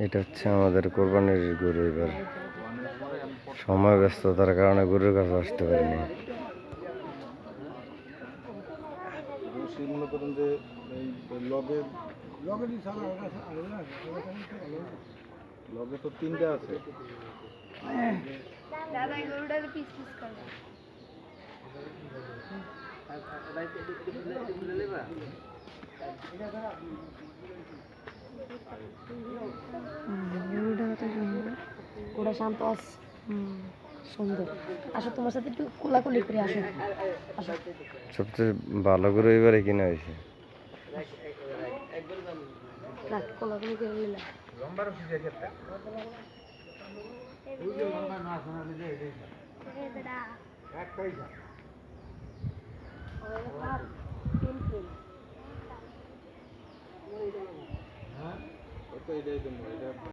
এটা হচ্ছে আমাদের কোরবানির গরু এবার। সময় ব্যস্ততার কারণে গরুর কাছে আসতে পারিনি কত সুন্দর ওটা শান্ত আস সুন্দর। আসো তোমার সাথে একটু কোলাকুলি করে আসো। আসো। সবচেয়ে ভালো গরু এবারে কিনা হয়েছে? কোলাকুলি করে নিলাম এটাই